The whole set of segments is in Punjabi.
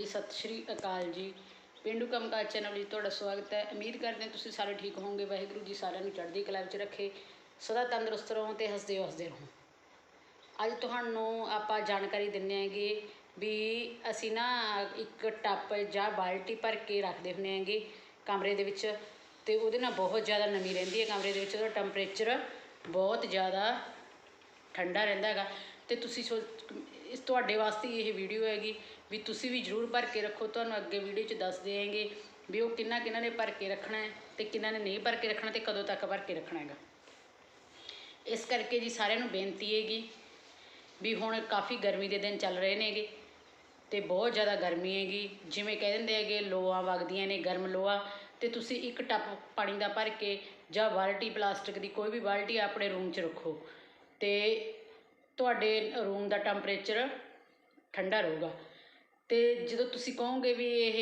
ਜੀ, ਸਤਿ ਸ਼੍ਰੀ ਅਕਾਲ ਜੀ। ਪਿੰਡੂ ਕੰਮਕਾਜ ਚੈਨਲ ਵਿੱਚ ਤੁਹਾਡਾ ਸਵਾਗਤ ਹੈ। ਉਮੀਦ ਕਰਦੇ ਹਾਂ ਤੁਸੀਂ ਸਾਰੇ ਠੀਕ ਹੋਵੋਗੇ। ਵਾਹਿਗੁਰੂ ਜੀ ਸਾਰਿਆਂ ਨੂੰ ਚੜ੍ਹਦੀ ਕਲਾ ਵਿੱਚ ਰੱਖੇ। ਸਦਾ ਤੰਦਰੁਸਤ ਰਹੋ ਤੇ ਹੱਸਦੇ ਹੱਸਦੇ ਰਹੋ। ਅੱਜ ਤੁਹਾਨੂੰ ਆਪਾਂ ਜਾਣਕਾਰੀ ਦਿੰਨੇ ਆਂਗੇ ਵੀ ਅਸੀਂ ਨਾ ਇੱਕ ਟੱਪ ਜਾਂ ਬਾਲਟੀ ਭਰ ਕੇ ਰੱਖਦੇ ਹੁੰਦੇ ਆਂਗੇ ਕਮਰੇ ਦੇ ਵਿੱਚ ਤੇ ਉਹਦੇ ਨਾਲ ਬਹੁਤ ਜ਼ਿਆਦਾ ਨਮੀ ਰਹਿੰਦੀ ਹੈ। ਕਮਰੇ ਦੇ ਵਿੱਚ ਉਹਦਾ ਟੈਂਪਰੇਚਰ ਬਹੁਤ ਜ਼ਿਆਦਾ ਠੰਡਾ ਰਹਿੰਦਾ ਹੈਗਾ। ਤੇ ਤੁਸੀਂ ਸੋ ਇਸ ਤੁਹਾਡੇ ਵਾਸਤੇ ਇਹ ਵੀਡੀਓ ਹੈਗੀ ਵੀ ਤੁਸੀਂ ਵੀ ਜ਼ਰੂਰ ਭਰ ਕੇ ਰੱਖੋ, ਤੁਹਾਨੂੰ ਅੱਗੇ ਵੀਡੀਓ 'ਚ ਦੱਸ ਦੇਵਾਂਗੇ ਵੀ ਉਹ ਕਿੰਨਾ ਕਿੰਨਾ ਨੇ ਭਰ ਕੇ ਰੱਖਣਾ ਹੈ ਤੇ ਕਿੰਨਾ ਨੇ ਨਹੀਂ ਭਰ ਕੇ ਰੱਖਣਾ ਤੇ ਕਦੋਂ ਤੱਕ ਭਰ ਕੇ ਰੱਖਣਾ ਹੈਗਾ। ਇਸ ਕਰਕੇ ਜੀ ਸਾਰਿਆਂ ਨੂੰ ਬੇਨਤੀ ਹੈਗੀ ਵੀ ਹੁਣ ਕਾਫੀ ਗਰਮੀ ਦੇ ਦਿਨ ਚੱਲ ਰਹੇ ਨੇਗੇ ਤੇ ਬਹੁਤ ਜ਼ਿਆਦਾ ਗਰਮੀ ਹੈਗੀ, ਜਿਵੇਂ ਕਹਿ ਦਿੰਦੇ ਹੈਗੇ ਲੋਆਂ ਵਗਦੀਆਂ ਨੇ ਗਰਮ ਲੋਹਾ ਤੇ ਤੁਸੀਂ ਇੱਕ ਟੱਪ ਪਾਣੀ ਦਾ ਭਰ ਕੇ ਜਾਂ ਬਾਲਟੀ ਪਲਾਸਟਿਕ ਦੀ ਕੋਈ ਵੀ ਬਾਲਟੀ ਆਪਣੇ ਰੂਮ 'ਚ ਰੱਖੋ ਤੇ ਤੁਹਾਡੇ ਰੂਮ ਦਾ ਟੈਂਪਰੇਚਰ ਠੰਡਾ ਰਹੂਗਾ। ਤੇ ਜਦੋਂ ਤੁਸੀਂ ਕਹੋਗੇ ਵੀ ਇਹ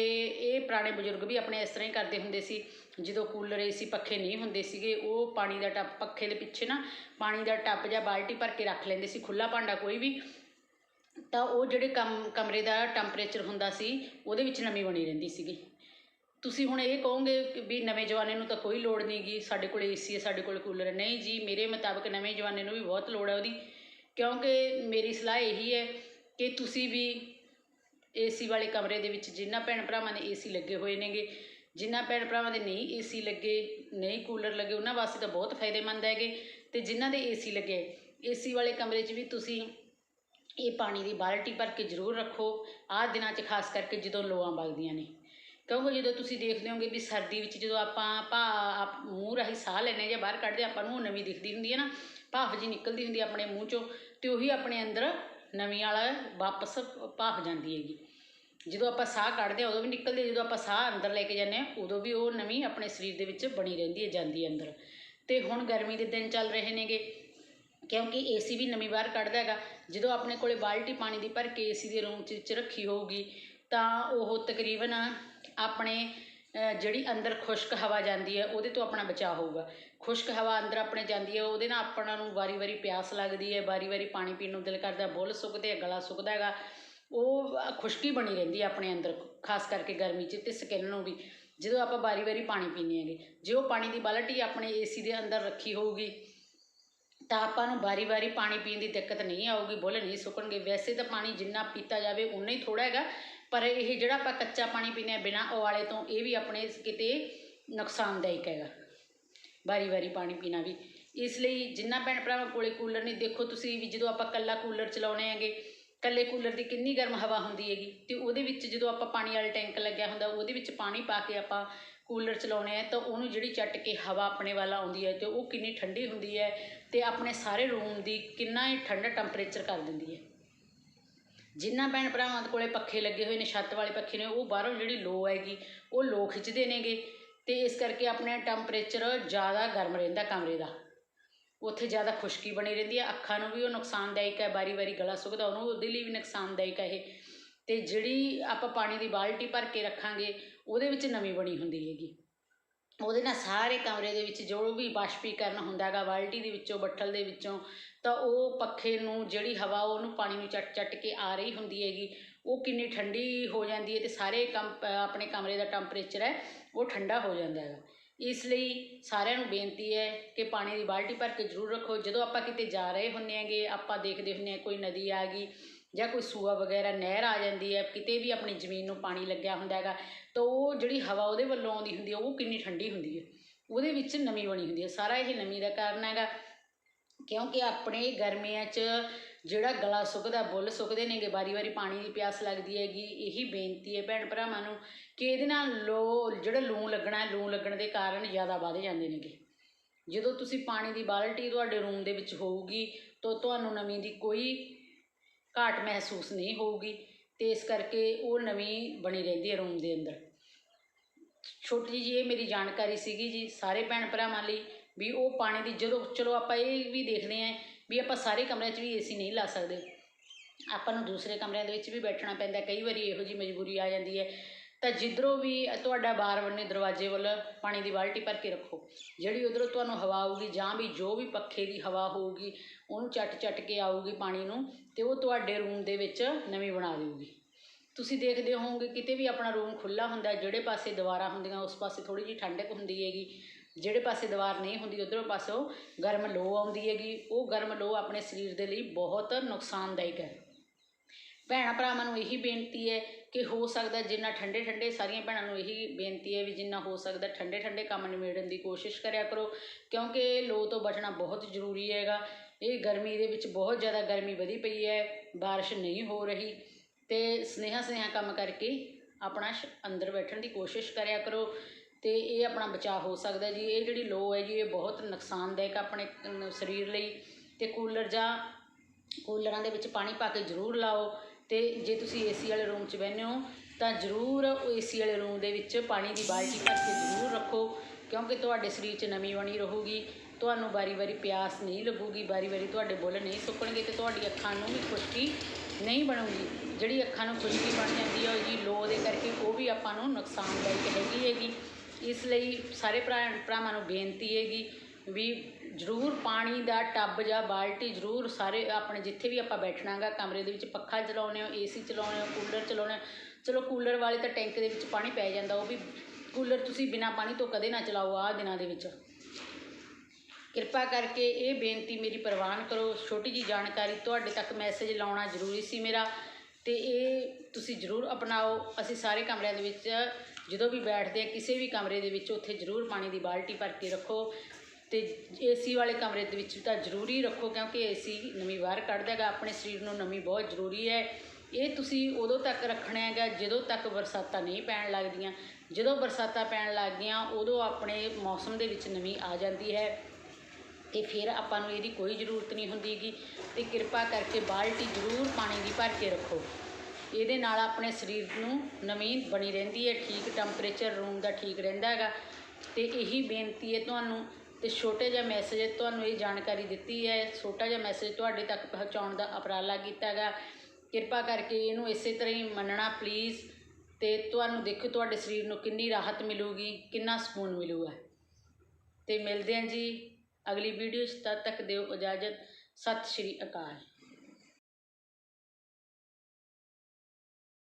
ਇਹ ਪੁਰਾਣੇ ਬਜ਼ੁਰਗ ਵੀ ਆਪਣੇ ਇਸ ਤਰ੍ਹਾਂ ਹੀ ਕਰਦੇ ਹੁੰਦੇ ਸੀ, ਜਦੋਂ ਕੂਲਰ ਏਸੀ ਪੱਖੇ ਨਹੀਂ ਹੁੰਦੇ ਸੀਗੇ, ਉਹ ਪਾਣੀ ਦਾ ਟੱਪ, ਪੱਖੇ ਦੇ ਪਿੱਛੇ ਨਾ ਪਾਣੀ ਦਾ ਟੱਪ ਜਾਂ ਬਾਲਟੀ ਭਰ ਕੇ ਰੱਖ ਲੈਂਦੇ ਸੀ ਖੁੱਲਾ ਭਾਂਡਾ ਕੋਈ ਵੀ, ਤਾਂ ਉਹ ਜਿਹੜੇ ਕਮ, ਕਮਰੇ ਦਾ ਟੈਂਪਰੇਚਰ ਹੁੰਦਾ ਸੀ, ਉਹਦੇ ਵਿੱਚ ਨਮੀ ਬਣੀ ਰਹਿੰਦੀ ਸੀਗੀ। ਤੁਸੀਂ ਹੁਣ ਇਹ ਕਹੋਗੇ ਵੀ ਨਵੇਂ ਜਵਾਨੇ ਨੂੰ ਤਾਂ ਕੋਈ ਲੋੜ ਨਹੀਂ ਗੀ ਸਾਡੇ ਕੋਲ ਏਸੀ ਹੈ, ਸਾਡੇ ਕੋਲ ਕੂਲਰ ਨਹੀਂ ਜੀ, ਮੇਰੇ ਮੁਤਾਬਕ ਨਵੇਂ ਜਵਾਨੇ ਨੂੰ ਵੀ ਬਹੁਤ ਲੋੜ ਹੈ ਉਹਦੀ। ਕਿਉਂਕਿ ਮੇਰੀ ਸਲਾਹ ਇਹੀ ਹੈ ਕਿ ਤੁਸੀਂ ਵੀ ਏਸੀ ਵਾਲੇ ਕਮਰੇ ਦੇ ਵਿੱਚ ਜਿਨ੍ਹਾਂ ਭੈਣ ਭਰਾਵਾਂ ਦੇ ਏਸੀ ਲੱਗੇ ਹੋਏ ਨੇਗੇ ਜਿਨ੍ਹਾਂ ਭੈਣ ਭਰਾਵਾਂ ਦੇ ਨਹੀਂ ਏਸੀ ਲੱਗੇ, ਨਹੀਂ ਕੂਲਰ ਲੱਗੇ, ਉਹਨਾਂ ਵਾਸਤੇ ਤਾਂ ਬਹੁਤ ਫਾਇਦੇਮੰਦ ਹੈਗੇ। ਤੇ ਜਿਨ੍ਹਾਂ ਦੇ ਏਸੀ ਲੱਗੇ, ਏਸੀ ਵਾਲੇ ਕਮਰੇ 'ਚ ਵੀ ਤੁਸੀਂ ਇਹ ਪਾਣੀ ਦੀ ਬਾਲਟੀ ਭਰ ਕੇ ਜ਼ਰੂਰ ਰੱਖੋ, ਆਹ ਦਿਨਾਂ 'ਚ ਖਾਸ ਕਰਕੇ ਜਦੋਂ ਲੋਆਂ ਵਗਦੀਆਂ ਨੇ। ਕਿਉਂਕਿ ਜਦੋਂ ਤੁਸੀਂ ਦੇਖਦੇ ਹੋਗੇ ਵੀ ਸਰਦੀ ਵਿੱਚ ਜਦੋਂ ਆਪਾਂ ਭਾ ਆਪ- ਮੂੰਹ ਰਾਹੀਂ ਸਾਹ ਲੈਂਦੇ ਜਾਂ ਬਾਹਰ ਕੱਢਦੇ ਆਪਾਂ ਨੂੰ ਨਵੀਂ ਦਿਖਦੀ ਹੁੰਦੀ ਹੈ ਨਾ, ਭਾਫ ਜੀ ਨਿਕਲਦੀ ਹੁੰਦੀ ਹੈ ਆਪਣੇ ਮੂੰਹ 'ਚੋਂ ਤੇ ਉਹੀ ਆਪਣੇ ਅੰਦਰ ਨਵੀਂ ਵਾਲਾ ਵਾਪਸ ਭਾਫ ਜਾਂਦੀ ਹੈਗੀ। ਜਦੋਂ ਆਪਾਂ ਸਾਹ ਕੱਢਦੇ ਹਾਂ, ਉਦੋਂ ਵੀ ਨਿਕਲਦੀ ਜਦੋਂ ਆਪਾਂ ਸਾਹ ਅੰਦਰ ਲੈ ਕੇ ਜਾਂਦੇ ਹਾਂ, ਉਦੋਂ ਵੀ ਉਹ ਨਵੀਂ ਆਪਣੇ ਸਰੀਰ ਦੇ ਵਿੱਚ ਬਣੀ ਰਹਿੰਦੀ ਹੈ, ਜਾਂਦੀ ਹੈ ਅੰਦਰ। ਤੇ ਹੁਣ ਗਰਮੀ ਦੇ ਦਿਨ ਚੱਲ ਰਹੇ ਨੇਗੇ, ਕਿਉਂਕਿ ਏਸੀ ਵੀ ਨਵੀਂ ਬਾਹਰ ਕੱਢਦਾ ਹੈਗਾ। ਜਦੋਂ ਆਪਣੇ ਕੋਲੇ ਬਾਲਟੀ ਪਾਣੀ ਦੀ ਭਰ ਕੇ ਏਸੀ ਦੇ ਰੂਮ 'ਚ ਰੱਖੀ ਹੋਊਗੀ ਤਾਂ ਉਹ ਤਕਰੀਬਨ ਆਪਣੇ ਜਿਹੜੀ ਅੰਦਰ ਖੁਸ਼ਕ ਹਵਾ ਜਾਂਦੀ ਹੈ, ਉਹਦੇ ਤੋਂ ਆਪਣਾ ਬਚਾਅ ਹੋਊਗਾ। ਖੁਸ਼ਕ ਹਵਾ ਅੰਦਰ ਆਪਣੇ ਜਾਂਦੀ ਹੈ, ਉਹਦੇ ਨਾਲ ਆਪਣਾ ਨੂੰ ਵਾਰੀ-ਵਾਰੀ ਪਿਆਸ ਲੱਗਦੀ ਹੈ, ਵਾਰੀ-ਵਾਰੀ ਪਾਣੀ ਪੀਣ ਨੂੰ ਦਿਲ ਕਰਦਾ, ਬੁੱਲ ਸੁੱਕਦੇ ਆ, ਗਲਾ ਸੁੱਕਦਾ ਹੈਗਾ। ਉਹ ਖੁਸ਼ਕੀ ਬਣੀ ਰਹਿੰਦੀ ਹੈ ਆਪਣੇ ਅੰਦਰ, ਖਾਸ ਕਰਕੇ ਗਰਮੀ 'ਚ ਤੇ ਸਕਿਨ ਨੂੰ ਵੀ। ਜਦੋਂ ਆਪਾਂ ਵਾਰੀ-ਵਾਰੀ ਪਾਣੀ ਪੀਂਦੇ ਹੈਗੇ, ਜੇ ਉਹ ਪਾਣੀ ਦੀ ਬਾਲਟੀ ਆਪਣੇ ਏਸੀ ਦੇ ਅੰਦਰ ਰੱਖੀ ਹੋਊਗੀ, ਤਾਂ ਆਪਾਂ ਨੂੰ ਵਾਰੀ-ਵਾਰੀ ਪਾਣੀ ਪੀਣ ਦੀ ਦਿੱਕਤ ਨਹੀਂ ਆਊਗੀ, ਬੁੱਲ ਨਹੀਂ ਸੁੱਕਣਗੇ। ਵੈਸੇ ਤਾਂ ਪਾਣੀ ਜਿੰਨਾ ਪੀਤਾ ਜਾਵੇ ਉਨਾ ਹੀ ਥੋੜਾ ਹੈਗਾ। ਪਰ ਇਹ ਜਿਹੜਾ ਆਪਾਂ ਕੱਚਾ ਪਾਣੀ ਪੀਂਦੇ ਹਾਂ ਬਿਨਾਂ ਉਬਾਲੇ ਤੋਂ ਇਹ ਵੀ ਆਪਣੇ ਕਿਤੇ ਨੁਕਸਾਨਦਾਇਕ ਹੈਗਾ। ਵਾਰੀ-ਵਾਰੀ ਪਾਣੀ ਪੀਣਾ ਵੀ। ਇਸ ਲਈ ਜਿੰਨਾ ਭੈਣ ਭਰਾਵਾਂ ਕੋਲੇ ਕੂਲਰ ਨਹੀਂ, ਦੇਖੋ ਤੁਸੀਂ ਵੀ ਜਦੋਂ ਆਪਾਂ ਕੱਲਾ ਕੂਲਰ ਚਲਾਉਣੇ ਹੈਗੇ ਕੱਲੇ ਕੂਲਰ ਦੀ ਕਿੰਨੀ ਗਰਮ ਹਵਾ ਹੁੰਦੀ ਹੈਗੀ, ਤੇ ਉਹਦੇ ਵਿੱਚ ਜਦੋਂ ਆਪਾਂ ਪਾਣੀ ਵਾਲਾ ਟੈਂਕ ਲੱਗਿਆ ਹੁੰਦਾ, ਉਹਦੇ ਵਿੱਚ ਪਾਣੀ ਪਾ ਕੇ ਆਪਾਂ ਕੂਲਰ ਚਲਾਉਣੇ ਆ, ਤਾਂ ਉਹਨੂੰ ਜਿਹੜੀ ਚੱਟ ਕੇ ਹਵਾ ਆਪਣੇ ਵੱਲ ਆਉਂਦੀ ਹੈ, ਤੇ ਉਹ ਕਿੰਨੀ ਠੰਡੀ ਹੁੰਦੀ ਹੈ, ਤੇ ਆਪਣੇ ਸਾਰੇ ਰੂਮ ਦੀ ਕਿੰਨਾ ਹੀ ਠੰਡਾ ਟੈਂਪਰੇਚਰ ਕਰ ਦਿੰਦੀ ਹੈ। ਜਿਨ੍ਹਾਂ ਭੈਣ ਭਰਾਵਾਂ ਦੇ ਕੋਲੇ ਪੱਖੇ ਲੱਗੇ ਹੋਏ ਨੇ, ਛੱਤ ਵਾਲੇ ਪੱਖੇ ਨੇ, ਉਹ ਬਾਹਰੋਂ ਜਿਹੜੀ ਲੋ ਹੈਗੀ ਉਹ ਲੋ ਖਿੱਚਦੇ ਨੇਗੇ। ਤੇ ਇਸ ਕਰਕੇ ਆਪਣੇ ਟੈਂਪਰੇਚਰ ਜ਼ਿਆਦਾ ਗਰਮ ਰਹਿੰਦਾ ਕਮਰੇ ਦਾ। ਉੱਥੇ ਜ਼ਿਆਦਾ ਖੁਸ਼ਕੀ ਬਣੀ ਰਹਿੰਦੀ ਹੈ ਅੱਖਾਂ ਨੂੰ ਵੀ ਉਹ ਨੁਕਸਾਨਦਾਇਕ ਹੈ ਵਾਰੀ-ਵਾਰੀ ਗਲਾ ਸੁੱਕਦਾ, ਉਹਨੂੰ ਉਹਦੇ ਲਈ ਵੀ ਨੁਕਸਾਨਦਾਇਕ ਹੈ ਇਹ। ਤੇ ਜਿਹੜੀ ਆਪਾਂ ਪਾਣੀ ਦੀ ਬਾਲਟੀ ਭਰ ਕੇ ਰੱਖਾਂਗੇ, ਉਹਦੇ ਵਿੱਚ ਨਮੀ ਬਣੀ ਹੁੰਦੀ ਹੈਗੀ। ਉਹਦੇ ਨਾਲ ਸਾਰੇ ਕਮਰੇ ਦੇ ਵਿੱਚ ਜੋ ਵੀ ਬਾਸ਼ਪੀਕਰਨ ਹੁੰਦਾ ਹੈਗਾ, ਬਾਲਟੀ ਦੇ ਵਿੱਚੋਂ, ਬੱਠਲ ਦੇ ਵਿੱਚੋਂ, ਤਾਂ ਉਹ ਪੱਖੇ ਨੂੰ, ਜਿਹੜੀ ਹਵਾ ਉਹਨੂੰ ਪਾਣੀ ਨੂੰ ਚੱਟ ਚੱਟ ਕੇ ਆ ਰਹੀ ਹੁੰਦੀ ਹੈਗੀ, ਉਹ ਕਿੰਨੀ ਠੰਡੀ ਹੋ ਜਾਂਦੀ ਹੈ ਤੇ ਸਾਰੇ ਕਮ ਆਪਣੇ ਕਮਰੇ ਦਾ ਟੈਂਪਰੇਚਰ ਹੈ, ਉਹ ਠੰਡਾ ਹੋ ਜਾਂਦਾ ਹੈਗਾ। ਇਸ ਲਈ ਸਾਰਿਆਂ ਨੂੰ ਬੇਨਤੀ ਹੈ ਕਿ ਪਾਣੀ ਦੀ ਬਾਲਟੀ ਭਰ ਕੇ ਜ਼ਰੂਰ ਰੱਖੋ। ਜਦੋਂ ਆਪਾਂ ਕਿਤੇ ਜਾ ਰਹੇ ਹੁੰਦੇ ਹੈਗੇ, ਆਪਾਂ ਦੇਖਦੇ ਹੁੰਦੇ ਹਾਂ ਕੋਈ ਨਦੀ ਆ ਗਈ ਜਾਂ ਕੋਈ ਸੂਆ ਵਗੈਰਾ, ਨਹਿਰ ਆ ਜਾਂਦੀ ਹੈ, ਕਿਤੇ ਵੀ ਆਪਣੀ ਜ਼ਮੀਨ ਨੂੰ ਪਾਣੀ ਲੱਗਿਆ ਹੁੰਦਾ ਹੈਗਾ, ਤਾਂ ਉਹ ਜਿਹੜੀ ਹਵਾ ਉਹਦੇ ਵੱਲੋਂ ਆਉਂਦੀ ਹੁੰਦੀ ਹੈ, ਉਹ ਕਿੰਨੀ ਠੰਡੀ ਹੁੰਦੀ ਹੈ। ਉਹਦੇ ਵਿੱਚ ਨਮੀ ਬਣੀ ਹੁੰਦੀ ਹੈ। ਸਾਰਾ ਇਹ ਨਮੀ ਦਾ ਕਾਰਨ ਹੈਗਾ, ਕਿਉਂਕਿ ਆਪਣੇ ਗਰਮੀਆਂ 'ਚ ਜਿਹੜਾ ਗਲਾ ਸੁੱਕਦਾ, ਬੁੱਲ ਸੁੱਕਦੇ ਨੇਗੇ ਵਾਰੀ-ਵਾਰੀ ਪਾਣੀ ਦੀ ਪਿਆਸ ਲੱਗਦੀ ਹੈਗੀ, ਇਹੀ ਬੇਨਤੀ ਹੈ ਭੈਣ ਭਰਾਵਾਂ ਨੂੰ ਕਿ ਇਹਦੇ ਨਾਲ ਲੋ, ਜਿਹੜਾ ਲੂਣ ਲੱਗਣਾ ਹੈ ਲੂੰ ਲੱਗਣ ਦੇ ਕਾਰਨ ਜ਼ਿਆਦਾ ਵੱਧ ਜਾਂਦੇ ਨੇਗੇ। ਜਦੋਂ ਤੁਸੀਂ ਪਾਣੀ ਦੀ ਬਾਲਟੀ ਤੁਹਾਡੇ ਰੂਮ ਦੇ ਵਿੱਚ ਹੋਊਗੀ, ਤਾਂ ਤੁਹਾਨੂੰ ਨਮੀ ਦੀ ਕੋਈ ਘਾਟ ਮਹਿਸੂਸ ਨਹੀਂ ਹੋਊਗੀ ਤੇ ਇਸ ਕਰਕੇ ਉਹ ਨਵੀਂ ਬਣੀ ਰਹਿੰਦੀ ਹੈ ਰੂਮ ਦੇ ਅੰਦਰ। ਛੋਟੀ ਜੀ ਇਹ ਮੇਰੀ ਜਾਣਕਾਰੀ ਸੀਗੀ ਜੀ ਸਾਰੇ ਭੈਣ ਭਰਾਵਾਂ ਲਈ ਵੀ ਉਹ ਪਾਣੀ ਦੀ ਜਦੋਂ ਚਲੋ ਆਪਾਂ ਇਹ ਵੀ ਦੇਖਦੇ ਆਂ ਵੀ ਆਪਾਂ ਸਾਰੇ ਕਮਰਿਆਂ 'ਚ ਵੀ ਏਸੀ ਨਹੀਂ ਲਾ ਸਕਦੇ। ਆਪਾਂ ਨੂੰ ਦੂਸਰੇ ਕਮਰਿਆਂ ਦੇ ਵਿੱਚ ਵੀ ਬੈਠਣਾ ਪੈਂਦਾ, ਕਈ ਵਾਰੀ ਇਹੋ ਜੀ ਮਜਬੂਰੀ ਆ ਜਾਂਦੀ ਹੈ ਤਾਂ ਜਿੱਧਰੋਂ ਵੀ ਤੁਹਾਡਾ ਬਾਰ ਬੰਨੇ ਦਰਵਾਜ਼ੇ ਵੱਲ ਪਾਣੀ ਦੀ ਬਾਲਟੀ ਭਰ ਕੇ ਰੱਖੋ। ਜਿਹੜੀ ਉਧਰੋਂ ਤੁਹਾਨੂੰ ਹਵਾ ਆਊਗੀ ਜਾਂ ਵੀ ਜੋ ਵੀ ਪੱਖੇ ਦੀ ਹਵਾ ਹੋਊਗੀ, ਉਹਨੂੰ ਚੱਟ ਚੱਟ ਕੇ ਆਊਗੀ ਪਾਣੀ ਨੂੰ ਅਤੇ ਉਹ ਤੁਹਾਡੇ ਰੂਮ ਦੇ ਵਿੱਚ ਨਵੀਂ ਬਣਾ ਦੇਊਗੀ। ਤੁਸੀਂ ਦੇਖਦੇ ਹੋਵੋਗੇ ਕਿਤੇ ਵੀ ਆਪਣਾ ਰੂਮ ਖੁੱਲਾ ਹੁੰਦਾ, ਜਿਹੜੇ ਪਾਸੇ ਦੀਵਾਰਾਂ ਹੁੰਦੀਆਂ ਉਸ ਪਾਸੇ ਥੋੜ੍ਹੀ ਜਿਹੀ ਠੰਡਕ ਹੁੰਦੀ ਹੈਗੀ, ਜਿਹੜੇ ਪਾਸੇ ਦੀਵਾਰ ਨਹੀਂ ਹੁੰਦੀ ਉਧਰੋਂ ਪਾਸੋਂ ਗਰਮ ਲੋ ਆਉਂਦੀ ਹੈਗੀ, ਉਹ ਗਰਮ ਲੋ ਆਪਣੇ ਸਰੀਰ ਦੇ ਲਈ ਬਹੁਤ ਨੁਕਸਾਨਦਾਇਕ ਹੈ। ਭੈਣਾਂ ਭਰਾਵਾਂ ਨੂੰ ਇਹੀ ਬੇਨਤੀ ਹੈ ਕਿ ਹੋ ਸਕਦਾ ਜਿੰਨਾ ਠੰਡੇ ਠੰਡੇ ਸਾਰੀਆਂ ਭੈਣਾਂ ਨੂੰ ਇਹੀ ਬੇਨਤੀ ਹੈ ਵੀ ਜਿੰਨਾ ਹੋ ਸਕਦਾ ਠੰਡੇ ਠੰਡੇ ਕੰਮ ਨਿਬੇੜਨ ਦੀ ਕੋਸ਼ਿਸ਼ ਕਰਿਆ ਕਰੋ, ਕਿਉਂਕਿ ਲੋ ਤੋਂ ਬਚਣਾ ਬਹੁਤ ਜ਼ਰੂਰੀ ਹੈਗਾ। ਇਹ ਗਰਮੀ ਦੇ ਵਿੱਚ ਬਹੁਤ ਜ਼ਿਆਦਾ ਗਰਮੀ ਵਧੀ ਪਈ ਹੈ, ਬਾਰਿਸ਼ ਨਹੀਂ ਹੋ ਰਹੀ ਤੇ ਸਨੇਹਾ ਸਨੇਹਾ ਕੰਮ ਕਰਕੇ ਆਪਣਾ ਸ਼- ਅੰਦਰ ਬੈਠਣ ਦੀ ਕੋਸ਼ਿਸ਼ ਕਰਿਆ ਕਰੋ ਤੇ ਇਹ ਆਪਣਾ ਬਚਾਅ ਹੋ ਸਕਦਾ ਜੀ। ਇਹ ਜਿਹੜੀ ਲੋ ਹੈ ਜੀ, ਇਹ ਬਹੁਤ ਨੁਕਸਾਨਦਾਇਕ ਆਪਣੇ ਸਰੀਰ ਲਈ ਤੇ ਕੂਲਰ ਜਾਂ ਕੂਲਰਾਂ ਦੇ ਵਿੱਚ ਪਾਣੀ ਪਾ ਕੇ ਜ਼ਰੂਰ ਲਾਓ। ਤੇ ਜੇ ਤੁਸੀਂ ਏਸੀ ਵਾਲੇ ਰੂਮ 'ਚ ਬਹਿੰਦੇ ਹੋ, ਤਾਂ ਜ਼ਰੂਰ ਏਸੀ ਵਾਲੇ ਰੂਮ ਦੇ ਵਿੱਚ ਪਾਣੀ ਦੀ ਬਾਲਟੀ ਭਰ ਕੇ ਜ਼ਰੂਰ ਰੱਖੋ, ਕਿਉਂਕਿ ਤੁਹਾਡੇ ਸਰੀਰ 'ਚ ਨਮੀ ਬਣੀ ਰਹੂਗੀ, ਤੁਹਾਨੂੰ ਵਾਰੀ-ਵਾਰੀ ਪਿਆਸ ਨਹੀਂ ਲੱਗੂਗੀ, ਵਾਰੀ-ਵਾਰੀ ਤੁਹਾਡੇ ਬੁੱਲ ਨਹੀਂ ਸੁੱਕਣਗੇ ਤੇ ਤੁਹਾਡੀ ਅੱਖਾਂ ਨੂੰ ਵੀ ਖੁਸ਼ਕੀ ਨਹੀਂ ਬਣੂਗੀ। ਜਿਹੜੀ ਅੱਖਾਂ ਨੂੰ ਖੁਸ਼ਕੀ ਬਣ ਜਾਂਦੀ ਹੈ ਜੀ ਲੋ ਦੇ ਕਰਕੇ ਉਹ ਵੀ ਆਪਾਂ ਨੂੰ ਨੁਕਸਾਨਦਾਇਕ ਹੈਗੀ ਹੈਗੀ। ਇਸ ਲਈ ਸਾਰੇ ਭਰਾ ਭਰਾਵਾਂ ਨੂੰ ਬੇਨਤੀ ਹੈਗੀ ਵੀ ਜ਼ਰੂਰ ਪਾਣੀ ਦਾ ਟੱਬ ਜਾਂ ਬਾਲਟੀ ਜ਼ਰੂਰ ਸਾਰੇ ਆਪਣੇ ਜਿੱਥੇ ਵੀ ਆਪਾਂ ਬੈਠਣਾਗਾ ਕਮਰੇ ਦੇ ਵਿੱਚ ਪੱਖਾ ਚਲਾਉਂਦੇ ਹੋ ਏਸੀ ਚਲਾਉਂਦੇ ਹੋ, ਕੂਲਰ ਚਲਾਉਂਦੇ ਹੋ, ਚਲੋ ਕੂਲਰ ਵਾਲੇ ਤਾਂ ਟੈਂਕ ਦੇ ਵਿੱਚ ਪਾਣੀ ਪੈ ਜਾਂਦਾ, ਉਹ ਵੀ ਕੂਲਰ ਤੁਸੀਂ ਬਿਨਾ ਪਾਣੀ ਤੋਂ ਕਦੇ ਨਾ ਚਲਾਓ ਆਹ ਦਿਨਾਂ ਦੇ ਵਿੱਚ। ਕਿਰਪਾ ਕਰਕੇ ਇਹ ਬੇਨਤੀ ਮੇਰੀ ਪ੍ਰਵਾਨ ਕਰੋ, ਛੋਟੀ ਜੀ ਜਾਣਕਾਰੀ, ਤੁਹਾਡੇ ਤੱਕ ਮੈਸੇਜ ਲਾਉਣਾ ਜ਼ਰੂਰੀ ਸੀ ਮੇਰਾ, ਤੇ ਇਹ ਤੁਸੀਂ ਜ਼ਰੂਰ ਅਪਣਾਓ। ਅਸੀਂ ਸਾਰੇ ਕਮਰਿਆਂ ਦੇ ਵਿੱਚ ਜਦੋਂ ਵੀ ਬੈਠਦੇ ਆ ਕਿਸੇ ਵੀ ਕਮਰੇ ਦੇ ਵਿੱਚ ਉੱਥੇ ਜ਼ਰੂਰ ਪਾਣੀ ਦੀ ਬਾਲਟੀ ਭਰ ਕੇ ਰੱਖੋ। ਤੇ ਏਸੀ ਵਾਲੇ ਕਮਰੇ ਦੇ ਵਿੱਚ ਤਾਂ ਜ਼ਰੂਰੀ ਰੱਖੋ ਕਿਉਂਕਿ ਏਸੀ ਨਮੀ ਬਾਹਰ ਕੱਢਦਾ ਹੈਗਾ, ਆਪਣੇ ਸਰੀਰ ਨੂੰ ਨਮੀ ਬਹੁਤ ਜ਼ਰੂਰੀ ਹੈ। ਇਹ ਤੁਸੀਂ ਉਦੋਂ ਤੱਕ ਰੱਖਣਾ ਹੈਗਾ ਜਦੋਂ ਤੱਕ ਬਰਸਾਤਾਂ ਨਹੀਂ ਪੈਣ ਲੱਗਦੀਆਂ। ਜਦੋਂ ਬਰਸਾਤਾਂ ਪੈਣ ਲੱਗ ਗਈਆਂ ਉਦੋਂ ਆਪਣੇ ਮੌਸਮ ਦੇ ਵਿੱਚ ਨਮੀ ਆ ਜਾਂਦੀ ਹੈ ਤੇ ਫਿਰ ਆਪਾਂ ਨੂੰ ਇਹਦੀ ਕੋਈ ਜ਼ਰੂਰਤ ਨਹੀਂ ਹੁੰਦੀਗੀ ਤੇ ਕਿਰਪਾ ਕਰਕੇ ਬਾਲਟੀ ਜ਼ਰੂਰ ਪਾਣੀ ਦੀ ਭਰ ਕੇ ਰੱਖੋ। ਇਹਦੇ ਨਾਲ ਆਪਣੇ ਸਰੀਰ ਨੂੰ ਨਮੀ ਬਣੀ ਰਹਿੰਦੀ ਹੈ, ਠੀਕ ਟੈਂਪਰੇਚਰ ਰੂਮ ਦਾ ਠੀਕ ਰਹਿੰਦਾ ਹੈਗਾ। ਤੇ ਇਹੀ ਬੇਨਤੀ ਹੈ ਤੁਹਾਨੂੰ ਤੇ ਛੋਟੇ ਜਿਹਾ ਮੈਸੇਜ ਤੁਹਾਨੂੰ ਇਹ ਜਾਣਕਾਰੀ ਦਿੱਤੀ ਹੈ, ਛੋਟਾ ਜਿਹਾ ਮੈਸੇਜ ਤੁਹਾਡੇ ਤੱਕ ਪਹੁੰਚਾਉਣ ਦਾ ਉਪਰਾਲਾ ਕੀਤਾ ਹੈਗਾ। ਕਿਰਪਾ ਕਰਕੇ ਇਹਨੂੰ ਇਸੇ ਤਰ੍ਹਾਂ ਹੀ ਮੰਨਣਾ ਪਲੀਜ਼ ਤੇ ਤੁਹਾਨੂੰ ਦੇਖੋ ਤੁਹਾਡੇ ਸਰੀਰ ਨੂੰ ਕਿੰਨੀ ਰਾਹਤ ਮਿਲੂਗੀ, ਕਿੰਨਾ ਸਕੂਨ ਮਿਲੂਗਾ। ਤੇ ਮਿਲਦੇ ਹਾਂ ਜੀ ਅਗਲੀ ਵੀਡੀਓ 'ਚ, ਤਦ ਤੱਕ ਦਿਓ ਇਜਾਜ਼ਤ। ਸਤਿ ਸ਼੍ਰੀ ਅਕਾਲ।